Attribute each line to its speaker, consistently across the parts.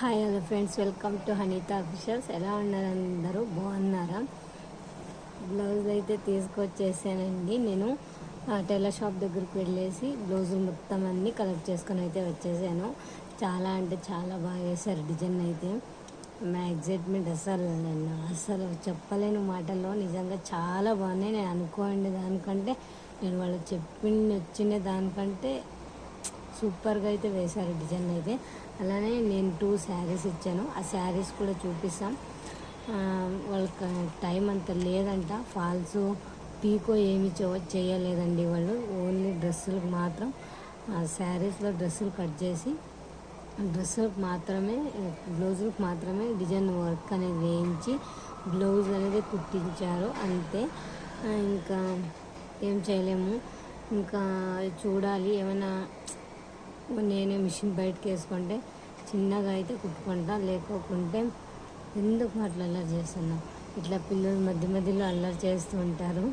Speaker 1: Hi hello friends. Welcome to Hanitha officials. ఎలా ఉన్నారు అందరూ? బాగున్నారా? బ్లౌజ్ అయితే తీసుకొచ్చేసానండి నేను. టైలర్ షాప్ దగ్గరికి వెళ్ళేసి బ్లౌజులు మొత్తం అన్నీ కలెక్ట్ చేసుకొని అయితే వచ్చేసాను. చాలా అంటే చాలా బాగా వేశారు డిజైన్ అయితే. నా ఎగ్జైట్మెంట్ అసలు నేను అసలు చెప్పలేని మాటల్లో నిజంగా చాలా బాగున్నాయి. నేను అనుకోండి దానికంటే నేను వాళ్ళు చెప్పిన వచ్చిన దానికంటే సూపర్గా అయితే వేశారు డిజైన్ అయితే. అలానే నేను టూ శారీస్ ఇచ్చాను. ఆ శారీస్ కూడా చూపిస్తాం. వాళ్ళకి టైం అంత లేదంట. ఫాల్స్ పీకో ఏమి చేయలేదండి వాళ్ళు. ఓన్లీ డ్రెస్సులకు మాత్రం ఆ శారీస్లో డ్రెస్సులు కట్ చేసి డ్రెస్సులకు మాత్రమే బ్లౌజులకు మాత్రమే డిజైన్ వర్క్ అనేది వేయించి బ్లౌజ్ అనేది కుట్టించారు. అంతే. ఇంకా ఏం చేయలేము. ఇంకా చూడాలి. ఏమైనా నేనే మిషన్ బయటకు వేసుకుంటే చిన్నగా అయితే కుట్టుకుంటా లేకోకుంటే ఎందుకు అట్లా అల్లరి చేస్తున్నా? ఇట్లా పిల్లలు మధ్య మధ్యలో అల్లరి చేస్తూ ఉంటారు.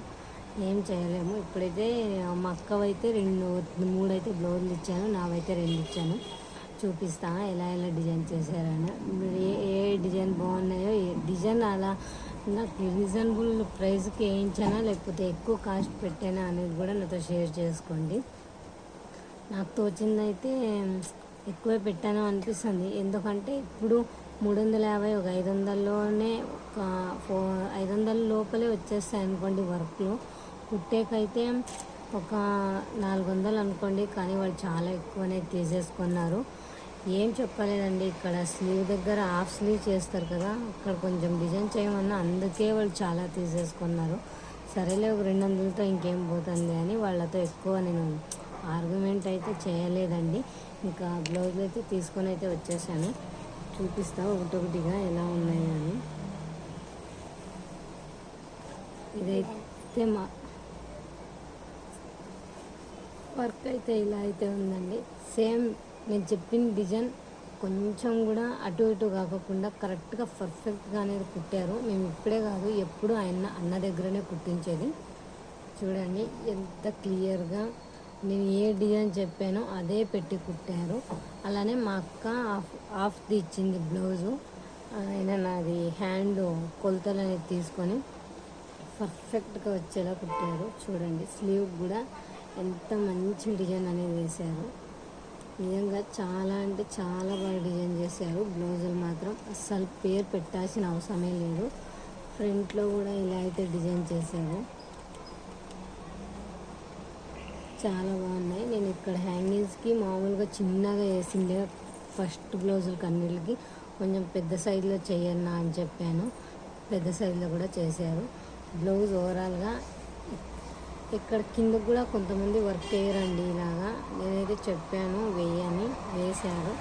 Speaker 1: ఏం చేయలేము. ఇప్పుడైతే మా అక్కవైతే రెండు మూడైతే బ్లౌజులు ఇచ్చాను నావైతే రెండు ఇచ్చాను. చూపిస్తా ఎలా ఎలా డిజైన్ చేశారని ఏ ఏ డిజైన్ బాగున్నాయో ఏ డిజైన్ అలా నాకు రీజనబుల్ ప్రైస్కి వేయించానా లేకపోతే ఎక్కువ కాస్ట్ పెట్టానా అనేది కూడా నాతో షేర్ చేసుకోండి. నాకు తోచిందైతే ఎక్కువే పెట్టాను అనిపిస్తుంది. ఎందుకంటే ఇప్పుడు మూడు వందల యాభై ఒక ఐదు వందల్లోనే ఒక ఫో ఐదు వందల లోపలే వచ్చేస్తాయి అనుకోండి వర్క్లు. కుట్టేకైతే ఒక నాలుగు వందలు అనుకోండి కానీ వాళ్ళు చాలా ఎక్కువనే తీసేసుకున్నారు. ఏం చెప్పలేదండి ఇక్కడ స్లీవ్ దగ్గర హాఫ్ స్లీవ్ చేస్తారు కదా అక్కడ కొంచెం డిజైన్ చేయమన్నా అందుకే వాళ్ళు చాలా తీసేసుకున్నారు. సరేలే ఒక రెండు వందలతో ఇంకేం పోతుంది అని వాళ్ళతో ఎక్కువ నేను ఆర్గ్యుమెంట్ అయితే చేయలేదండి. ఇంకా బ్లౌజ్ అయితే తీసుకొని అయితే వచ్చేసాను. చూపిస్తా ఒకటొకటిగా ఎలా ఉన్నాయి అని ఇదైతే మా వర్క్ అయితే ఇలా అయితే ఉందండి. సేమ్ నేను చెప్పిన డిజైన్ కొంచెం కూడా అటు ఇటు కాకుండా కరెక్ట్గా పర్ఫెక్ట్గా అనేది కుట్టారు. మేము ఇప్పుడే కాదు ఎప్పుడు ఆయన అన్న దగ్గరనే కుట్టించేది. చూడండి ఎంత క్లియర్గా నేను ఏ డిజైన్ చెప్పానో అదే పెట్టి కుట్టారు. అలానే మా అక్క హాఫ్ హాఫ్ది ఇచ్చింది బ్లౌజు. ఆయన నాది హ్యాండ్ కొలతలు అనేది తీసుకొని పర్ఫెక్ట్గా వచ్చేలా కుట్టారు. చూడండి స్లీవ్ కూడా ఎంత మంచి డిజైన్ అనేది వేశారు. నిజంగా చాలా అంటే చాలా బాగా డిజైన్ చేశారు. బ్లౌజులు మాత్రం అస్సలు పేరు పెట్టాల్సిన అవసరమే లేదు. ఫ్రంట్లో కూడా ఇలా అయితే డిజైన్ చేశారు. చాలా బాగున్నాయి. నేను ఇక్కడ హ్యాంగింగ్స్కి మామూలుగా చిన్నగా వేసిండే ఫస్ట్ బ్లౌజులకి అన్నిటికి కొంచెం పెద్ద సైజులో చేయన్నా అని చెప్పాను. పెద్ద సైజులో కూడా చేశారు. బ్లౌజ్ ఓవరాల్గా ఇక్కడ కింద కూడా కొంతమంది వర్క్ చేయరండి ఇలాగా. నేనైతే చెప్పాను వేయని వేశారు.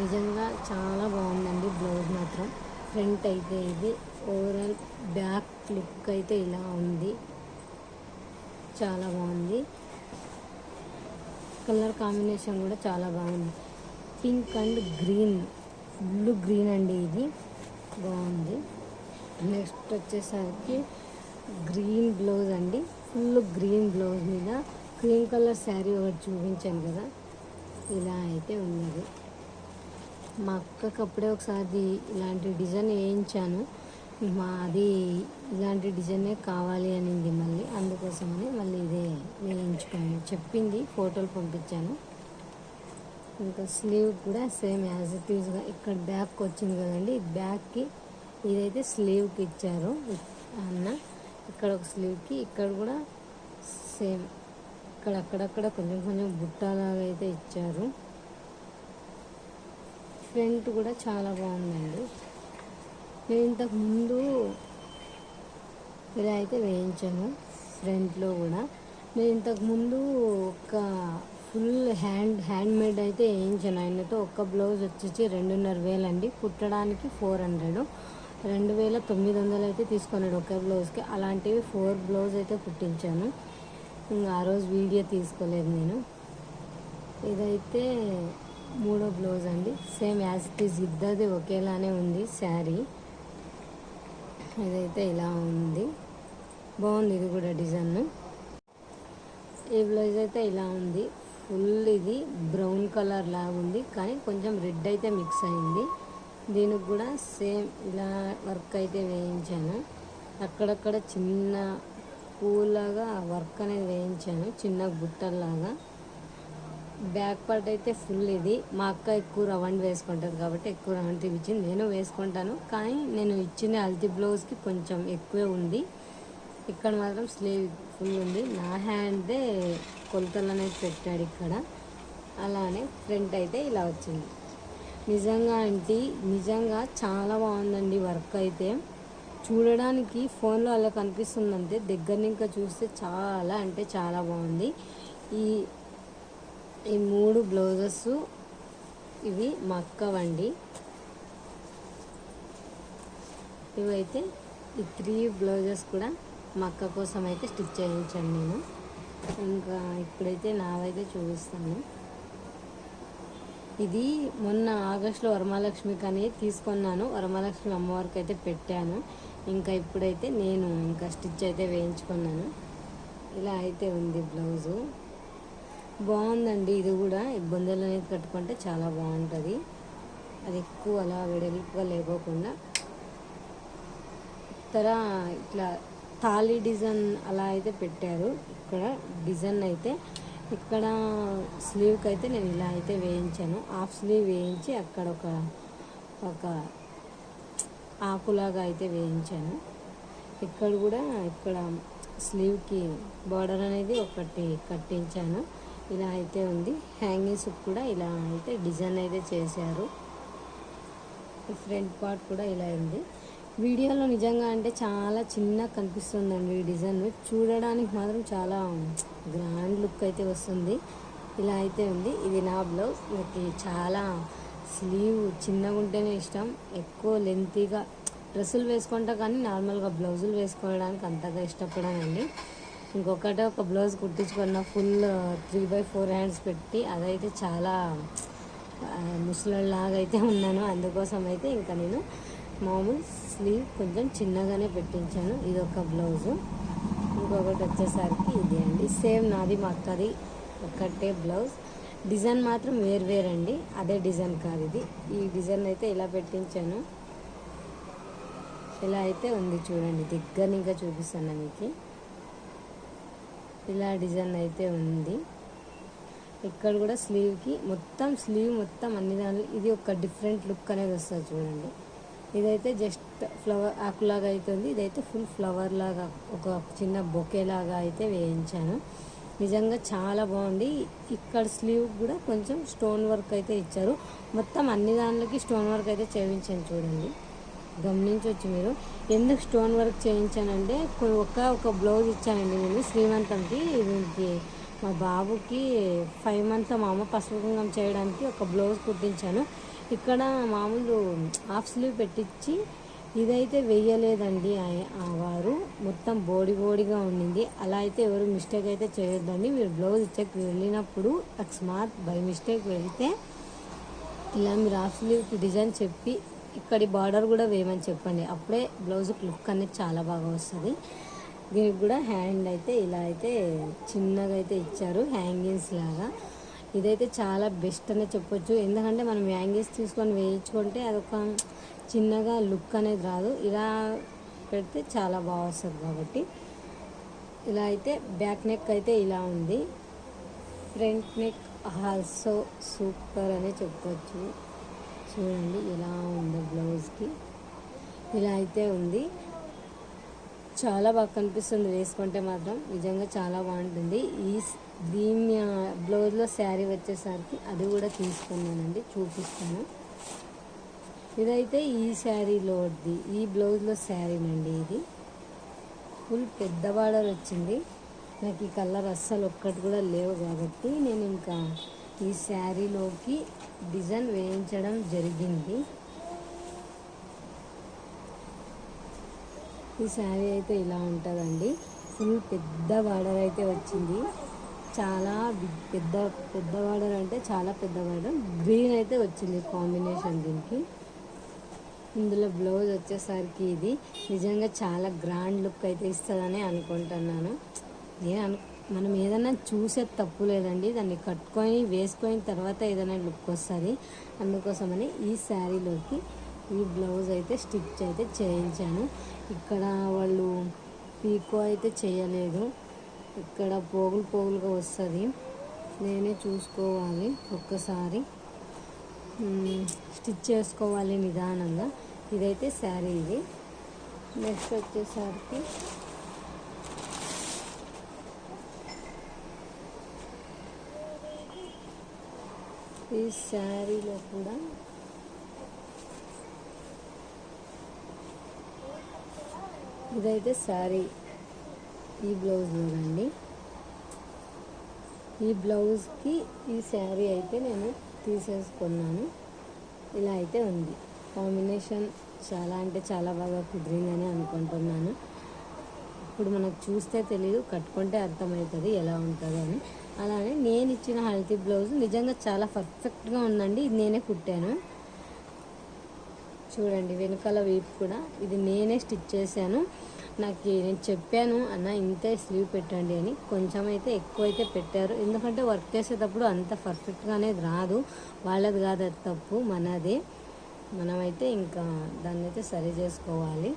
Speaker 1: నిజంగా చాలా బాగుందండి బ్లౌజ్ మాత్రం. ఫ్రంట్ అయితే ఇది ఓవరాల్ బ్యాక్ లుక్ అయితే ఇలా ఉంది. చాలా బాగుంది. కలర్ కాంబినేషన్ కూడా చాలా బాగుంది. Pink and green blue green అండి ఇది. బాగుంది. నెక్స్ట్ వచ్చేసరికి గ్రీన్ బ్లౌజ్ అండి. ఫుల్ గ్రీన్ బ్లౌజ్ మీద క్రీమ్ కలర్ శారీ ఒకటి చూపించాను కదా. ఇలా అయితే ఉన్నది. మా అక్కకి అప్పుడే ఒకసారి ఇలాంటి డిజైన్ వేయించాను. మాది ఇలాంటి డిజైనే కావాలి అనింది మళ్ళీ. అందుకోసమని మళ్ళీ ఇదే వేయించుకోండి చెప్పింది ఫోటోలు పంపించాను. ఇంకా స్లీవ్ కూడా సేమ్ యాజ్ ఇట్ ఈస్గా ఇక్కడ బ్యాక్ వచ్చింది కదండి. బ్యాక్కి ఇదైతే స్లీవ్కి ఇచ్చారు అన్న. ఇక్కడ ఒక స్లీవ్కి ఇక్కడ కూడా సేమ్. ఇక్కడ అక్కడక్కడ కొంచెం కొంచెం బుట్టలాగా అయితే ఇచ్చారు. ఫ్రంట్ కూడా చాలా బాగుందండి. నేను ఇంతకు ముందు ఇలా అయితే వేయించాను ఫ్రంట్లో కూడా. నేను ఇంతకుముందు ఒక ఫుల్ హ్యాండ్ హ్యాండ్మేడ్ అయితే వేయించాను. ఆయనతో ఒక్క బ్లౌజ్ వచ్చేసి రెండున్నర వేలు అండి. కుట్టడానికి ఫోర్ హండ్రెడ్ రెండు వేల తొమ్మిది వందలు అయితే తీసుకున్నాడు ఒకే బ్లౌజ్కి అలాంటివి ఫోర్ బ్లౌజ్ అయితే కుట్టించాను. ఆ రోజు వీడియో తీసుకోలేదు నేను. ఇదైతే మూడో బ్లౌజ్ అండి. సేమ్ యాజ్ ఇట్ ఈజ్ ఇద్దరిది ఒకేలానే ఉంది. శారీ. ఇదైతే ఇలా ఉంది. బాగుంది ఇది కూడా డిజైన్. ఈ బ్లౌజ్ అయితే ఇలా ఉంది. ఫుల్ ఇది బ్రౌన్ కలర్ లాగా ఉంది. కానీ కొంచెం రెడ్ అయితే మిక్స్ అయింది. దీనికి కూడా సేమ్ ఇలా వర్క్ అయితే వేయించాను. అక్కడక్కడ చిన్న పూలాగా వర్క్ అనేది వేయించాను. చిన్న గుట్టల్లాగా. బ్యాక్ పార్ట్ అయితే ఫుల్ ఇది. మా అక్క ఎక్కువ రవండి వేసుకుంటుంది కాబట్టి ఎక్కువ రవండ్ తీపిచ్చింది. నేను వేసుకుంటాను. కానీ నేను ఇచ్చిన హల్తీ బ్లౌజ్కి కొంచెం ఎక్కువే ఉంది. ఇక్కడ మాత్రం స్లీవ్ ఫుల్ ఉంది. నా హ్యాండ్దే కొలతలు అనేది పెట్టాడు ఇక్కడ. అలానే ఫ్రంట్ అయితే ఇలా వచ్చింది. నిజంగా అంటే నిజంగా చాలా బాగుందండి వర్క్ అయితే. చూడడానికి ఫోన్లో అలా కనిపిస్తుందంటే దగ్గర ఇంకా చూస్తే చాలా అంటే చాలా బాగుంది. ఈ ఈ మూడు బ్లౌజెస్ ఇవి మా ఇవైతే ఈ త్రీ బ్లౌజెస్ కూడా మా అక్క కోసం అయితే స్టిచ్ చేయించాను నేను. ఇంకా ఇప్పుడైతే నావైతే చూపిస్తాను. ఇది మొన్న ఆగస్టులో వరమహాలక్ష్మికి అని తీసుకున్నాను. వరమహాలక్ష్మి అమ్మవారికి అయితే పెట్టాను. ఇంకా ఇప్పుడైతే నేను ఇంకా స్టిచ్ అయితే వేయించుకున్నాను. ఇలా అయితే ఉంది బ్లౌజు. బాగుందండి ఇది కూడా. బొందలు అనేది కట్టుకుంటే చాలా బాగుంటుంది. అది ఎక్కువ అలా వెడల్పుగా లేకోకుండా. ఇతర ఇట్లా ఖాళీ డిజైన్ అలా అయితే పెట్టారు. ఇక్కడ డిజైన్ అయితే ఇక్కడ స్లీవ్కి అయితే నేను ఇలా అయితే వేయించాను. హాఫ్ స్లీవ్ వేయించి అక్కడ ఒక ఒక ఆకులాగా అయితే వేయించాను. ఇక్కడ కూడా ఇక్కడ స్లీవ్కి బార్డర్ అనేది ఒకటి కట్టించాను. ఇలా అయితే ఉంది. హ్యాంగింగ్స్ కూడా ఇలా అయితే డిజైన్ అయితే చేశారు. ఫ్రంట్ పార్ట్ కూడా ఇలా ఉంది. వీడియోలో నిజంగా అంటే చాలా చిన్న కనిపిస్తుందండి ఈ డిజైన్. చూడడానికి మాత్రం చాలా గ్రాండ్ లుక్ అయితే వస్తుంది. ఇలా అయితే ఉంది. ఇది నా బ్లౌజ్ నాకు చాలా స్లీవ్ చిన్నగా ఉంటేనే ఇష్టం. ఎక్కువ లెంతీగా డ్రెస్సులు వేసుకుంటా కానీ నార్మల్గా బ్లౌజులు వేసుకోవడానికి అంతగా ఇష్టపడానండి. ఇంకొకటే ఒక blouse కుట్టించుకున్న full three by four hands పెట్టి అదైతే చాలా ముసలాగా అయితే ఉన్నాను. అందుకోసం అయితే ఇంకా నేను మామూలు స్లీవ్ కొంచెం చిన్నగానే పెట్టించాను. ఇది ఒక బ్లౌజు. ఇంకొకటి వచ్చేసరికి ఇది అండి. సేమ్ నాది మా అక్కది ఒక్కటే బ్లౌజ్. డిజైన్ మాత్రం వేరు అండి అదే డిజైన్ కాదు ఇది. ఈ డిజైన్ అయితే ఇలా పెట్టించాను. ఇలా అయితే ఉంది చూడండి. దగ్గర ఇంకా చూపిస్తాను మీకు. ఇలా డిజైన్ అయితే ఉంది. ఇక్కడ కూడా స్లీవ్కి మొత్తం స్లీవ్ మొత్తం అన్ని దానిలో ఇది ఒక డిఫరెంట్ లుక్ అనేది వస్తుంది చూడండి. ఇదైతే జస్ట్ ఫ్లవర్ ఆకులాగా అవుతుంది ఇదైతే ఫుల్ ఫ్లవర్ లాగా ఒక చిన్న బొకే లాగా అయితే వేయించాను. నిజంగా చాలా బాగుంది. ఇక్కడ స్లీవ్ కూడా కొంచెం స్టోన్ వర్క్ అయితే ఇచ్చారు. మొత్తం అన్ని దానిలోకి స్టోన్ వర్క్ అయితే చేయించాను చూడండి. గమనించవచ్చు మీరు. ఎందుకు స్టోన్ వర్క్ చేయించానంటే ఒక ఒక బ్లౌజ్ ఇచ్చానండి నేను శ్రీమంతంకి. దీనికి మా బాబుకి ఫైవ్ మంత్ మా అమ్మ పసుపు కుంకం చేయడానికి ఒక బ్లౌజ్ కుట్టించాను. ఇక్కడ మామూలు హాఫ్ స్లీవ్ పెట్టించి ఇదైతే వేయలేదండి ఆ వారు. మొత్తం బోడి బోడిగా ఉండింది. అలా అయితే ఎవరు మిస్టేక్ అయితే చేయొద్దండి. మీరు బ్లౌజ్ చెక్ వెళ్ళినప్పుడు అకస్మాత్ బై మిస్టేక్ వెళ్తే ఇలా మీరు హాఫ్ స్లీవ్కి డిజైన్ చెప్పి ఇక్కడి బార్డర్ కూడా వేయమని చెప్పండి. అప్పుడే బ్లౌజ్ లుక్ అనేది చాలా బాగా వస్తుంది. దీనికి కూడా హ్యాండ్ అయితే ఇలా అయితే చిన్నగా అయితే ఇచ్చారు. హ్యాంగింగ్స్ లాగా. ఇదైతే చాలా బెస్ట్ అనే చెప్పొచ్చు. ఎందుకంటే మనం హ్యాంగింగ్స్ తీసుకొని వేయించుకుంటే అదొక చిన్నగా లుక్ అనేది రాదు. ఇలా పెడితే చాలా బాగా వస్తుంది కాబట్టి. ఇలా అయితే బ్యాక్ నెక్ అయితే ఇలా ఉంది. ఫ్రంట్ నెక్ ఆల్సో సూపర్ అనే చెప్పొచ్చు. చూడండి ఇలా ఉంది బ్లౌజ్కి. ఇలా అయితే ఉంది. చాలా బాగా కనిపిస్తుంది వేసుకుంటే మాత్రం. నిజంగా చాలా బాగుంటుంది. ఈ స్- దీని బ్లౌజ్లో శారీ వచ్చేసరికి అది కూడా తీసుకున్నానండి చూపిస్తాను. ఇదైతే ఈ శారీలోది ఈ బ్లౌజ్లో శారీనండి ఇది. ఫుల్ పెద్ద బార్డర్ వచ్చింది. నాకు ఈ కలర్ అస్సలు ఒక్కటి కూడా లేవు కాబట్టి నేను ఇంకా ఈ శారీలోకి డిజైన్ వేయించడం జరిగింది. ఈ శారీ అయితే ఇలా ఉంటుందండి. ఫుల్ పెద్ద బార్డర్ అయితే వచ్చింది. చాలా పెద్ద పెద్ద బార్డర్ అంటే చాలా పెద్ద బార్డర్. గ్రీన్ అయితే వచ్చింది కాంబినేషన్ దీనికి. ఇందులో బ్లౌజ్ వచ్చేసరికి ఇది. నిజంగా చాలా గ్రాండ్ లుక్ అయితే ఇస్తుందని అనుకుంటున్నాను. నేను అను మనం ఏదైనా చూసే తప్పు లేదండి. దాన్ని కట్టుకొని వేసుకొని తర్వాత ఏదైనా లుక్ వస్తుంది. అందుకోసమని ఈ శారీలోకి ఈ బ్లౌజ్ అయితే స్టిచ్ అయితే చేయించాను. ఇక్కడ వాళ్ళు పీకో అయితే చేయలేదు. ఇక్కడ పోగులు పోగులుగా వస్తుంది. నేనే చూసుకోవాలి ఒక్కసారి. స్టిచ్ చేసుకోవాలి నిదానంగా. ఇదైతే శారీ ఇది. నెక్స్ట్ వచ్చేసరికి ఈ శారీలో కూడా ఇదైతే శారీ. ఈ బ్లౌజ్లోనండి ఈ బ్లౌజ్కి ఈ శారీ అయితే నేను తీసేసుకున్నాను. ఇలా అయితే ఉంది. కాంబినేషన్ చాలా అంటే చాలా బాగా కుదిరిందని అనుకుంటున్నాను. ఇప్పుడు మనకు చూస్తే తెలియదు కట్టుకుంటే అర్థమవుతుంది ఎలా ఉంటుంది అని. అలానే నేను ఇచ్చిన హల్తీ బ్లౌజ్ నిజంగా చాలా పర్ఫెక్ట్గా ఉందండి. ఇది నేనే కుట్టాను. చూడండి వెనకాల వీపు కూడా. ఇది నేనే స్టిచ్ చేశాను. నాకు నేను చెప్పాను అన్న ఇంతే స్లీవ్ పెట్టండి అని. కొంచెం అయితే ఎక్కువ అయితే పెట్టారు. ఎందుకంటే వర్క్ చేసేటప్పుడు అంత పర్ఫెక్ట్గా అనేది రాదు. వాళ్ళది కాదు అది తప్పు మనదే. మనమైతే ఇంకా దాన్ని అయితే సరి చేసుకోవాలి.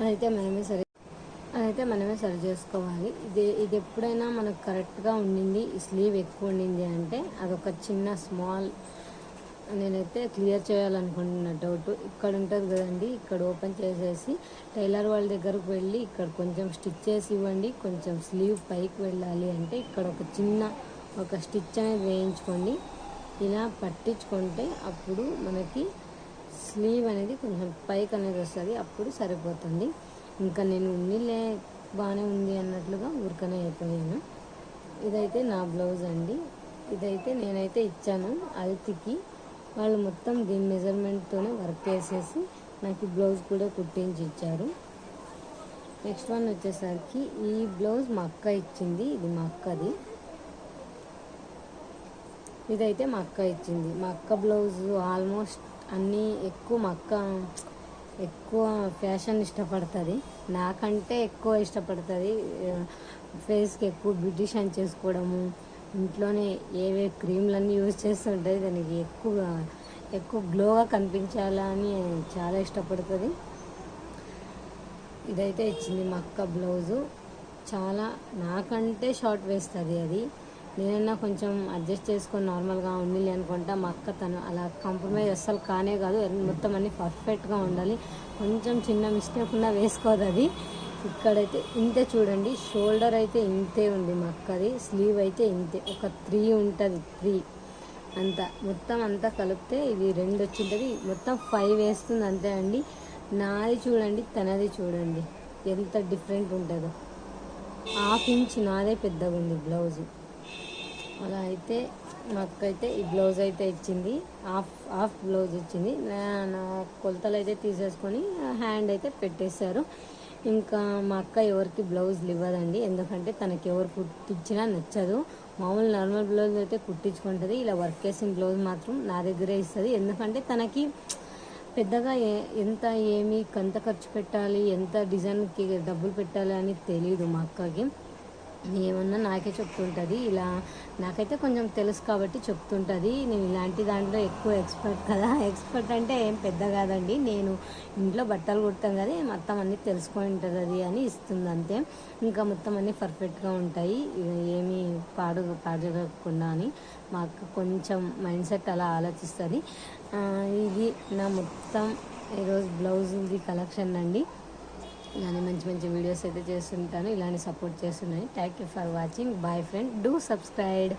Speaker 1: అదైతే మనమే సరి అదైతే మనమే సరి చేసుకోవాలి. ఇది ఇది ఎప్పుడైనా మనకు కరెక్ట్గా ఉండింది ఈ స్లీవ్ ఎక్కువ ఉండింది అంటే అదొక చిన్న స్మాల్ నేనైతే క్లియర్ చేయాలనుకుంటున్న డౌట్. ఇక్కడ ఉంటుంది కదండి ఇక్కడ ఓపెన్ చేసేసి టైలర్ వాళ్ళ దగ్గరకు వెళ్ళి ఇక్కడ కొంచెం స్టిచ్ చేసి ఇవ్వండి కొంచెం స్లీవ్ పైకి వెళ్ళాలి అంటే ఇక్కడ ఒక చిన్న ఒక స్టిచ్ అనేది వేయించుకోండి. ఇలా పట్టించుకుంటే అప్పుడు మనకి స్లీవ్ అనేది కొంచెం పైకి అనేది వస్తుంది అప్పుడు సరిపోతుంది. ఇంకా నేను ఉన్నిలే బాగానే ఉంది అన్నట్లుగా ఊరికనే అయిపోయాను. ఇదైతే నా బ్లౌజ్ అండి. ఇదైతే నేనైతే ఇచ్చాను అల్తికి. వాళ్ళు మొత్తం దీని మెజర్మెంట్తోనే వర్క్ చేసేసి నాకు ఈ బ్లౌజ్ కూడా కుట్టించి ఇచ్చారు. నెక్స్ట్ వన్ వచ్చేసరికి ఈ బ్లౌజ్ మా అక్క ఇచ్చింది. ఇది మా అక్కది. ఇదైతే మా అక్క ఇచ్చింది. మా అక్క బ్లౌజ్ ఆల్మోస్ట్ అన్నీ ఎక్కువ మా అక్క ఎక్కువ ఫ్యాషన్ ఇష్టపడుతుంది. నాకంటే ఎక్కువ ఇష్టపడుతుంది ఫేస్కి ఎక్కువ బ్యూటిషన్ చేసుకోవడము ఇంట్లోనే ఏవే క్రీమ్లన్నీ యూజ్ చేస్తుంటుంది దానికి ఎక్కువ ఎక్కువ గ్లోగా కనిపించాలని చాలా ఇష్టపడుతుంది. ఇదైతే ఇచ్చింది మా అక్క బ్లౌజు. చాలా నాకంటే షార్ట్ వేస్తుంది అది. నేనన్నా కొంచెం అడ్జస్ట్ చేసుకొని నార్మల్గా ఉండాలి అనుకుంటా. మా అక్క తను అలా కాంప్రమైజ్ అస్సలు కానే కాదు. మొత్తం అన్ని పర్ఫెక్ట్గా ఉండాలి. కొంచెం చిన్న మిస్టేక్ ఉన్నా వేసుకోదు అది. ఇక్కడైతే ఇంతే చూడండి. షోల్డర్ అయితే ఇంతే ఉంది మా అక్కది. స్లీవ్ అయితే ఇంతే. ఒక త్రీ ఉంటుంది. త్రీ. అంతా. మొత్తం అంతా కలిపితే ఇది రెండు వచ్చింటుంది. మొత్తం ఫైవ్ వేస్తుంది అంతే అండి. నాది చూడండి తనది చూడండి. ఎంత డిఫరెంట్ ఉంటుందో. హాఫ్ ఇంచ్ నాదే పెద్దగా ఉంది బ్లౌజ్. అలా అయితే మా ఈ బ్లౌజ్ అయితే ఇచ్చింది. హాఫ్ హాఫ్ బ్లౌజ్ ఇచ్చింది. నా నా కొలతలు అయితే తీసేసుకొని హ్యాండ్ అయితే పెట్టేశారు. ఇంకా మా అక్క ఎవరికి బ్లౌజులు ఇవ్వదండి. ఎందుకంటే తనకి ఎవరు కుట్టించినా నచ్చదు. మామూలు నార్మల్ బ్లౌజ్ అయితే కుట్టించుకుంటుంది. ఇలా వర్క్ చేసిన బ్లౌజ్ మాత్రం నా దగ్గరే ఇస్తుంది. ఎందుకంటే తనకి పెద్దగా ఏ ఎంత ఏమి కంత ఖర్చు పెట్టాలి ఎంత డిజైన్కి డబ్బులు పెట్టాలి అని తెలియదు మా అక్కకి. ఏమన్నా నాకే చెప్తుంటుంది. ఇలా నాకైతే కొంచెం తెలుసు కాబట్టి చెప్తుంటుంది. నేను ఇలాంటి దాంట్లో ఎక్కువ ఎక్స్పర్ట్ కదా. ఎక్స్పర్ట్ అంటే ఏం పెద్ద కాదండి. నేను ఇంట్లో బట్టలు కుడతాం కదా మొత్తం అన్నీ తెలుసుకొని ఉంటుంది అది అని ఇస్తుంది అంతే. ఇంకా మొత్తం అన్నీ పర్ఫెక్ట్గా ఉంటాయి. ఏమీ పాడు పాడకుండా అని మాకు కొంచెం మైండ్ సెట్ అలా ఆలోచిస్తుంది. ఇది నా మొత్తం ఈరోజు బ్లౌజ్ది కలెక్షన్ అండి. ఇలానే మంచి మంచి వీడియోస్ అయితే చేస్తుంటాను. ఇలానే సపోర్ట్ చేస్తున్నాయి. Thank you for watching bye friend do subscribe